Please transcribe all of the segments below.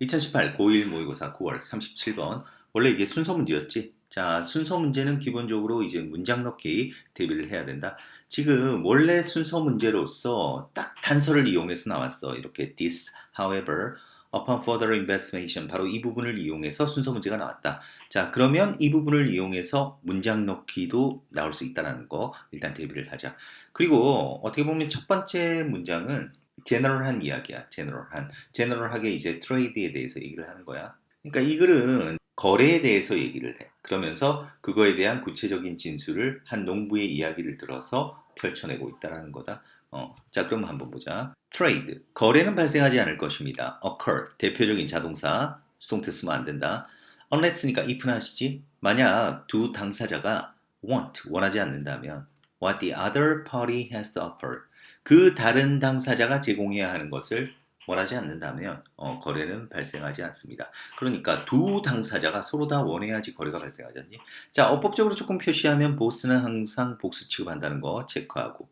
2018 고1 모의고사 9월 37번. 원래 이게 순서 문제였지? 자, 순서 문제는 기본적으로 이제 문장 넣기 대비를 해야 된다. 지금 원래 순서 문제로서 딱 단서를 이용해서 나왔어. 이렇게 this, however, upon further investigation. 바로 이 부분을 이용해서 순서 문제가 나왔다. 자, 그러면 이 부분을 이용해서 문장 넣기도 나올 수 있다는 거 일단 대비를 하자. 그리고 어떻게 보면 첫 번째 문장은 제너럴한 이야기야. 제너럴한. 제너럴하게 이제 트레이드에 대해서 얘기를 하는 거야. 그러니까 이 글은 거래에 대해서 얘기를 해. 그러면서 그거에 대한 구체적인 진술을 한 농부의 이야기를 들어서 펼쳐내고 있다는 거다. 어, 자, 그럼 한번 보자. 트레이드. 거래는 발생하지 않을 것입니다. occur. 대표적인 자동사. 수동태 쓰면 안 된다. unless니까 if는 하시지. 만약 두 당사자가 want, 원하지 않는다면 what the other party has to offer. 그 다른 당사자가 제공해야 하는 것을 원하지 않는다면 어, 거래는 발생하지 않습니다. 그러니까 두 당사자가 서로 다 원해야지 거래가 발생하지 않니? 자, 어법적으로 조금 표시하면 보스는 항상 복수 취급한다는 거 체크하고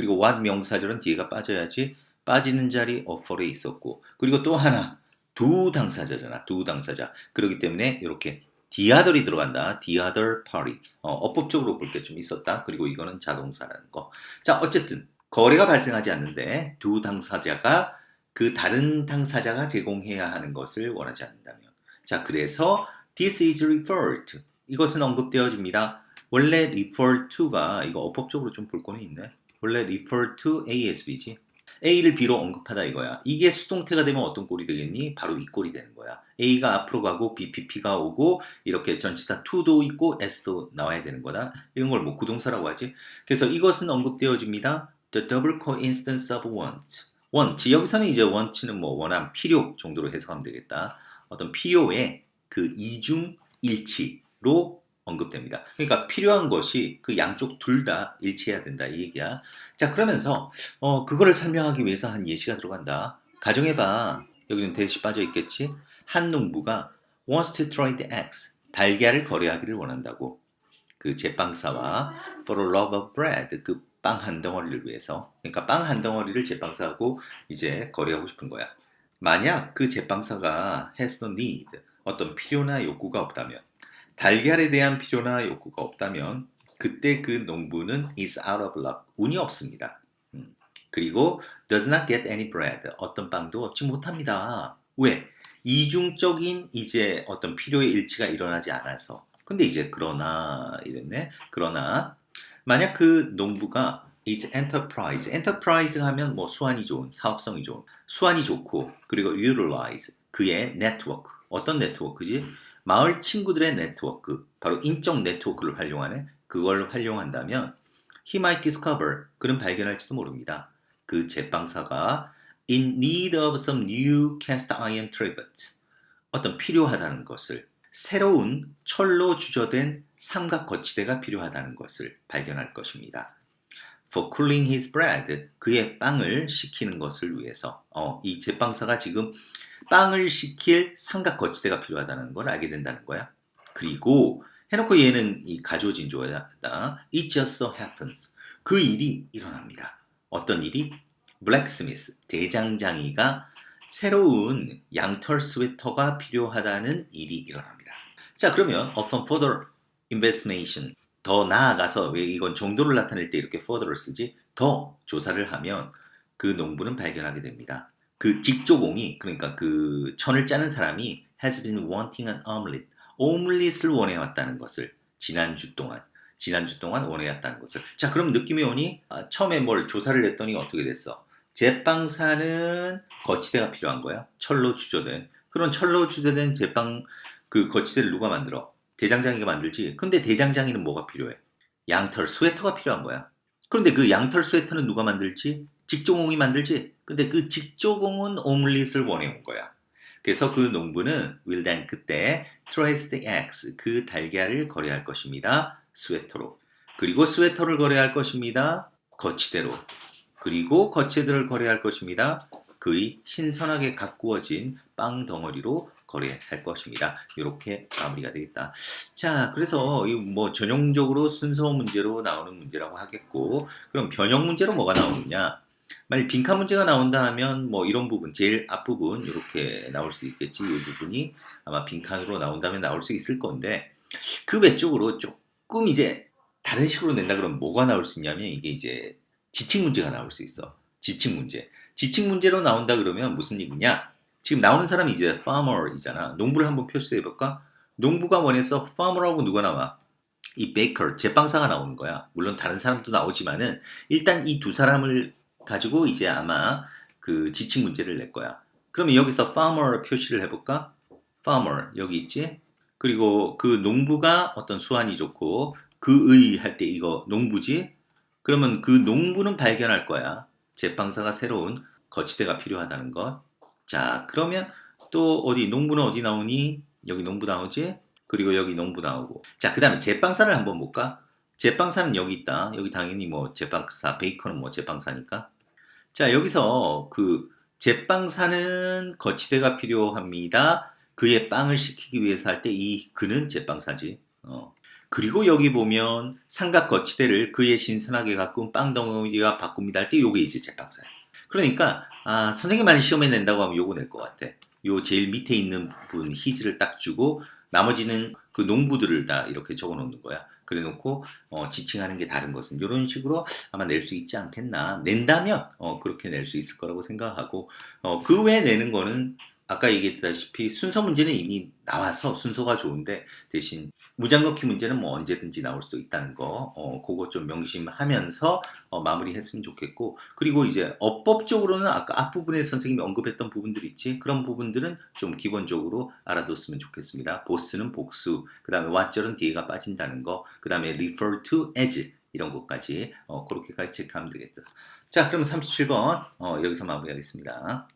그리고 what 명사절은 뒤에가 빠져야지 빠지는 자리 offer에 있었고 그리고 또 하나 두 당사자잖아. 두 당사자. 그렇기 때문에 이렇게 other이 들어간다. other party. 어, 어법적으로 볼 게 좀 있었다. 그리고 이거는 자동사라는 거. 자, 어쨌든 거래가 발생하지 않는데 두 당사자가 그 다른 당사자가 제공해야 하는 것을 원하지 않는다면. 자, 그래서 this is referred to. 이것은 언급되어집니다. 원래 refer to가 이거 어법적으로 좀 볼 거는 있네. 원래 refer to ASB지. A를 B로 언급하다 이거야. 이게 수동태가 되면 어떤 꼴이 되겠니? 바로 이 꼴이 되는 거야. A가 앞으로 가고 BPP가 오고 이렇게 전치사 to도 있고 s도 나와야 되는 거다. 이런 걸 뭐 구동사라고 하지. 그래서 이것은 언급되어집니다. The double coincidence of wants. want. 여기서는 이제 want는 뭐 원함, 필요 정도로 해석하면 되겠다. 어떤 필요의 그 이중 일치로 언급됩니다. 그러니까 필요한 것이 그 양쪽 둘 다 일치해야 된다 이 얘기야. 자 그러면서 어 그거를 설명하기 위해서 한 예시가 들어간다. 가정해봐. 여기는 대시 빠져 있겠지. 한 농부가 wants to trade eggs. 달걀을 거래하기를 원한다고. 그 제빵사와 for a love of bread. 그 빵 한 덩어리를 위해서. 그러니까 빵 한 덩어리를 제빵사하고 이제 거래하고 싶은 거야. 만약 그 제빵사가 has no need. 어떤 필요나 욕구가 없다면 달걀에 대한 필요나 욕구가 없다면 그때 그 농부는 is out of luck. 운이 없습니다. 음. 그리고 does not get any bread. 어떤 빵도 얻지 못합니다. 왜? 이중적인 이제 어떤 필요의 일치가 일어나지 않아서. 근데 이제 그러나 이랬네. 그러나 만약 그 농부가 is enterprise. enterprise 하면 뭐 수완이 좋은, 사업성이 좋은, 수완이 좋고 그리고 utilize 그의 네트워크. 어떤 네트워크지? 마을 친구들의 네트워크, 바로 인적 네트워크를 활용하는 그걸 활용한다면 he might discover 그는 발견할지도 모릅니다. 그 제빵사가 in need of some new cast iron trivet 어떤 필요하다는 것을 새로운 철로 주저된 삼각 거치대가 필요하다는 것을 발견할 것입니다. For cooling his bread 그의 빵을 식히는 것을 위해서 어, 이 제빵사가 지금 빵을 식힐 삼각 거치대가 필요하다는 걸 알게 된다는 거야. 그리고 해놓고 얘는 이 가조진조하다. It just so happens. 그 일이 일어납니다. 어떤 일이? 블랙스미스, 대장장이가 새로운 양털 스웨터가 필요하다는 일이 일어납니다. 자, 그러면 upon further investigation, 더 나아가서 왜 이건 정도를 나타낼 때 이렇게 further를 쓰지? 더 조사를 하면 그 농부는 발견하게 됩니다. 그 직조공이 그러니까 그 천을 짜는 사람이 has been wanting an omelet. 오믈릿을 원해왔다는 것을 지난주 동안. 지난주 동안 원해왔다는 것을. 자 그럼 느낌이 오니? 아, 처음에 뭘 조사를 했더니 어떻게 됐어? 제빵사는 거치대가 필요한 거야? 철로 주조된. 그런 철로 주조된 제빵 그 거치대를 누가 만들어 대장장이가 만들지 근데 대장장이는 뭐가 필요해 양털 스웨터가 필요한 거야 그런데 그 양털 스웨터는 누가 만들지 직조공이 만들지 근데 그 직조공은 오믈릿을 원해온 거야 그래서 그 농부는 then 그때 the eggs 그 달걀을 거래할 것입니다. 스웨터로. 그리고 스웨터를 거래할 것입니다. 거치대로. 그리고 거치대를 거래할 것입니다. 그의 신선하게 가꾸어진 빵 덩어리로 거래할 것입니다. 이렇게 마무리가 되겠다. 자, 그래서 이 뭐 전형적으로 순서 문제로 나오는 문제라고 하겠고, 그럼 변형 문제로 뭐가 나오느냐? 만약 빈칸 문제가 나온다 하면 뭐 이런 부분 제일 앞부분 이렇게 나올 수 있겠지 이 부분이 아마 빈칸으로 나온다면 나올 수 있을 건데 그 외쪽으로 조금 이제 다른 식으로 낸다 그러면 뭐가 나올 수 있냐면 이게 이제 지칭 문제가 나올 수 있어 지칭 문제 지칭 문제로 나온다 그러면 무슨 얘기냐 지금 나오는 사람이 이제 farmer이잖아 농부를 한번 표시해 볼까 농부가 원해서 farmer하고 누가 나와 이 베이커 제빵사가 나오는 거야 물론 다른 사람도 나오지만은 일단 이 두 사람을 가지고 이제 아마 그 지칭 문제를 낼 거야. 그러면 여기서 farmer 표시를 해볼까? farmer 여기 있지? 그리고 그 농부가 어떤 수완이 좋고 그의 할 때 이거 농부지? 그러면 그 농부는 발견할 거야. 제빵사가 새로운 거치대가 필요하다는 것. 자, 그러면 또 어디 농부는 어디 나오니? 여기 농부 나오지? 그리고 여기 농부 나오고. 자, 그 다음에 제빵사를 한번 볼까? 제빵사는 여기 있다. 여기 당연히 뭐 제빵사, 베이커는 뭐 제빵사니까. 자, 여기서 그 제빵사는 거치대가 필요합니다. 그의 빵을 시키기 위해서 할 때 이 그는 제빵사지. 어. 그리고 여기 보면 삼각 거치대를 그의 신선하게 가꾼 빵 덩어리와 바꿉니다 할 때 요게 이제 제빵사야. 그러니까 아, 선생님만이 시험에 낸다고 하면 요거 낼 것 같아. 요 제일 밑에 있는 부분 히즈를 딱 주고 나머지는 그 농부들을 다 이렇게 적어 놓는 거야. 그래 놓고 어, 지칭하는 게 다른 것은 이런 식으로 아마 낼 수 있지 않겠나. 낸다면 어, 그렇게 낼 수 있을 거라고 생각하고 어, 그 외에 내는 거는 아까 얘기했다시피 순서 문제는 이미 나와서 순서가 좋은데 대신 무장 넣기 문제는 뭐 언제든지 나올 수도 있다는 거 어, 그거 좀 명심하면서 어, 마무리했으면 좋겠고 그리고 이제 어법적으로는 아까 앞부분에 선생님이 언급했던 부분들 있지? 그런 부분들은 좀 기본적으로 알아뒀으면 좋겠습니다. 보스는 복수 그 다음에 왓절은 뒤에가 빠진다는 거그 다음에 refer to as 이런 것까지 어, 그렇게까지 체크하면 되겠다. 자 그럼 37번 어, 여기서 마무리하겠습니다